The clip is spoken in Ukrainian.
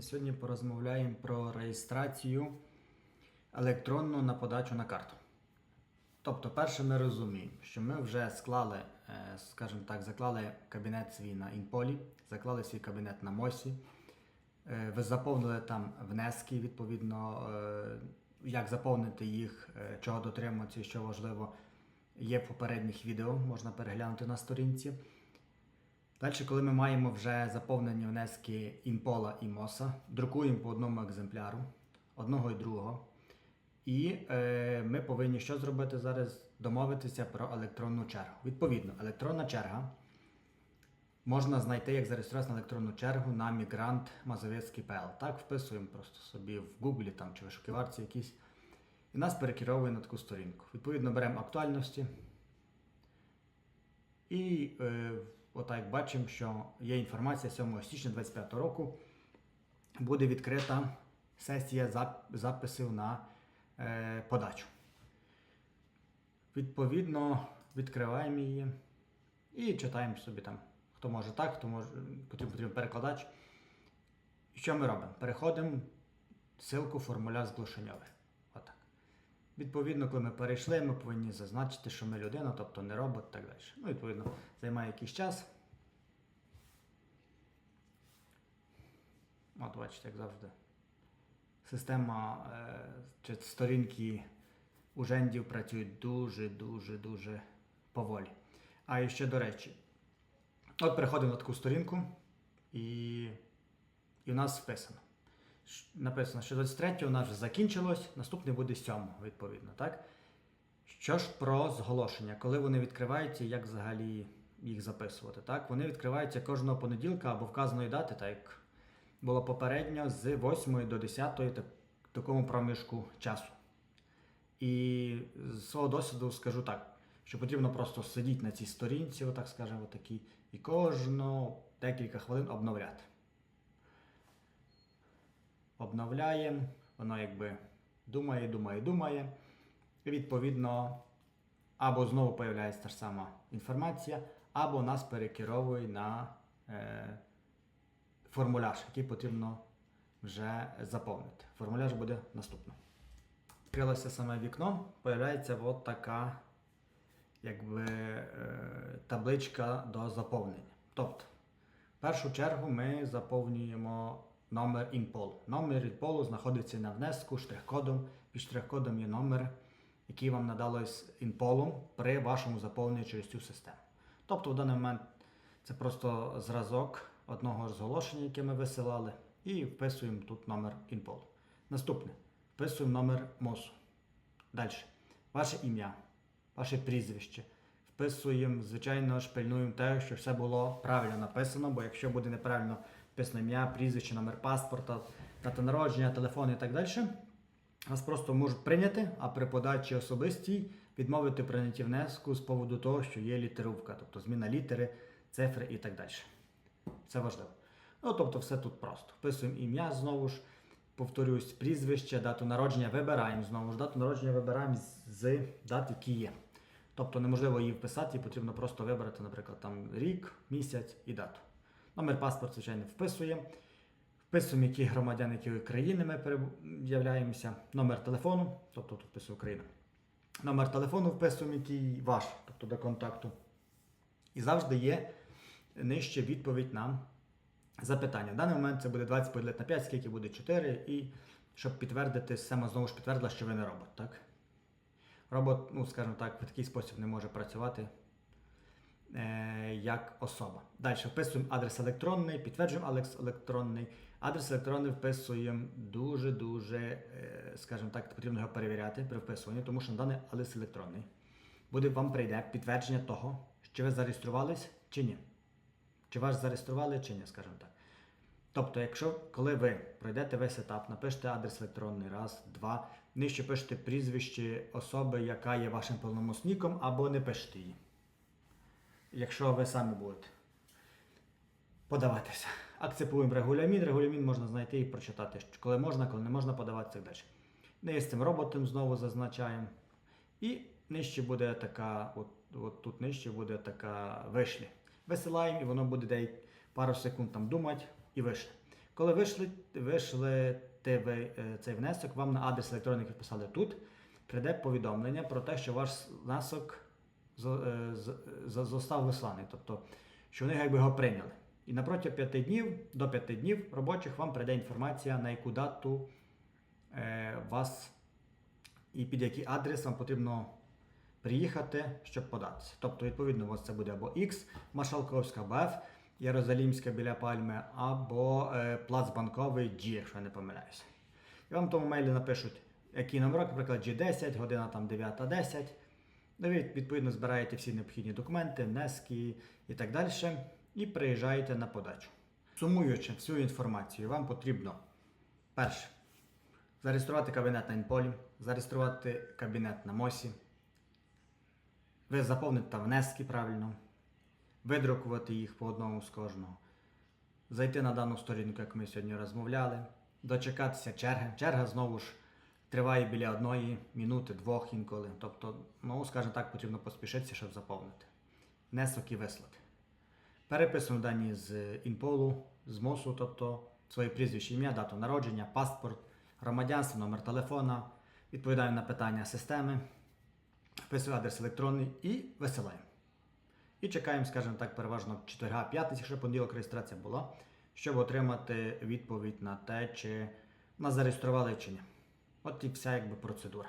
Сьогодні порозмовляємо про реєстрацію електронну на подачу на карту. Тобто, перше, ми розуміємо, що ми вже склали, е, скажімо так, заклали кабінет свій на Інполі, заклали свій кабінет на Мосі, е, ви заповнили там внески, відповідно, е, як заповнити їх, чого дотримуватися що важливо, є в попередніх відео, можна переглянути на сторінці. Далі, коли ми маємо вже заповнені внески Інпола і Моса, друкуємо по одному екземпляру, одного і другого. І е, ми повинні що зробити зараз? Домовитися про електронну чергу. Відповідно, електронна черга можна знайти, як зареєструватися на електронну чергу на Мігрант Мазовецький.pl. Так, вписуємо просто собі в Гуглі там, чи вишуківарці якісь. І нас перекеровує на таку сторінку. Відповідно, беремо актуальності. І е, отак бачимо, що є інформація 7 січня 2025 року. Буде відкрита сесія записів на е, подачу. Відповідно, відкриваємо її і читаємо собі там, хто може так, хто може, потрібен, перекладач. І що ми робимо? Переходимо ссылку формуляр зглушеньовий. Отак. Відповідно, коли ми перейшли, ми повинні зазначити, що ми людина, тобто не робот так далі. Ну, відповідно, займає якийсь час. От бачите, як завжди. Система е, чи сторінки ужендів працюють дуже-дуже-дуже поволі. А і ще до речі, от переходимо на таку сторінку, і, і у нас вписано. Написано, що 23 у нас вже закінчилось, наступний буде 7, відповідно, так? Що ж про зголошення, коли вони відкриваються, як взагалі їх записувати? Так? Вони відкриваються кожного понеділка або вказаної дати, так як було попередньо з 8 до 10 так, такому проміжку часу. І з свого досвіду скажу так, що потрібно просто сидіти на цій сторінці, отак скажемо, отакій, і кожно декілька хвилин обновляти. Обновляємо, воно якби думає, думає, думає. І відповідно, або знову появляється та ж сама інформація, або нас перекеровує на е, формуляр, який потрібно вже заповнити. Формуляр буде наступно. Відкрилося саме вікно, появляється от така якби, е, табличка до заповнення. Тобто, в першу чергу ми заповнюємо номер інполу. Номер інполу знаходиться на внеску штрих-кодом. Під штрих-кодом є номер, який вам надалось інполом при вашому заповненні через цю систему. Тобто, в даний момент це просто зразок одного зголошення, яке ми висилали, і вписуємо тут номер інполу. Наступне. Вписуємо номер МОСу. Далі. Ваше ім'я, ваше прізвище. Вписуємо, звичайно, ж пильнуємо те, щоб все було правильно написано, бо якщо буде неправильно написано ім'я, прізвище, номер паспорта, дата народження, телефон і так далі, вас просто можуть прийняти, а при подачі особистій відмовити прийняті внеску з поводу того, що є літеровка, тобто зміна літери, цифри і так далі. Це важливо. Ну, тобто, все тут просто. Вписуємо ім'я знову ж, повторюсь, прізвище, дату народження вибираємо знову ж. Дату народження вибираємо з дат, які є. Тобто неможливо її вписати, потрібно просто вибрати, наприклад, там рік, місяць і дату. Номер паспорт, звичайно, вписуємо. Вписуємо, які громадяни якої країни ми являємося, номер телефону, тобто тут вписує Україна. Номер телефону вписуємо, який ваш, тобто до контакту. І завжди є нижче відповідь на запитання. В даний момент це буде 20 поділити на 5, скільки буде 4, і щоб підтвердити, система знову ж підтвердила, що ви не робот. Так? Робот, ну, скажімо так, в такий спосіб не може працювати як особа. Далі вписуємо адрес електронний, підтверджуємо адрес електронний. Адрес електронний вписуємо дуже-дуже, е, скажімо так, потрібно його перевіряти при вписуванні, тому що даний адрес електронний буде вам прийде підтвердження того, що ви зареєструвались чи ні. Чи вас зареєстрували, чи ні, скажімо так. Тобто, якщо коли ви пройдете весь етап, напишете адрес електронний, раз, два, нижче пишете прізвище особи, яка є вашим повномасником, або не пишете її. Якщо ви самі будете подаватися. Акцепуємо регулямін. Регулямін можна знайти і прочитати, коли можна, коли не можна подаватися і далі. Не з цим роботом знову зазначаємо. І нижче буде така, от, от тут нижче буде така вишлі. Висилаємо і воно буде десь пару секунд там думати і вишле. Коли вийшли, вийшлите ви е, цей внесок, вам на адрес електронний, вписали тут, прийде повідомлення про те, що ваш внесок е, з- з- зостав висланий, тобто, що вони якби його прийняли. І напроти 5 днів, до 5 днів робочих вам прийде інформація, на яку дату е, вас і під який адрес вам потрібно приїхати, щоб податися. Тобто, відповідно, у вас це буде або X, Машалковська, або F, Єрусалімська біля Пальми, або е, Плацбанковий G, якщо я не помиляюся. І вам в тому мейлі напишуть, який номер, наприклад, G10, година там 9.10. Ви відповідно збираєте всі необхідні документи, внески і так далі, і приїжджаєте на подачу. Сумуючи всю інформацію, вам потрібно перше зареєструвати кабінет на Інполі, зареєструвати кабінет на МОСі, ви заповните внески правильно, видрукувати їх по одному з кожного, зайти на дану сторінку, як ми сьогодні розмовляли, дочекатися черги. Черга знову ж триває біля одної минути, двох інколи. Тобто, ну, скажімо так, потрібно поспішитися, щоб заповнити. Внесок і вислати. Переписуємо дані з Інполу, з МОСу, тобто своє прізвище, ім'я, дату народження, паспорт, громадянство, номер телефона, відповідаємо на питання системи, вписуємо адрес електронний і висилаємо. І чекаємо, скажімо так, переважно четверга, п'ятниці, якщо понеділок реєстрація була, щоб отримати відповідь на те, чи нас зареєстрували чи ні. От і вся якби процедура.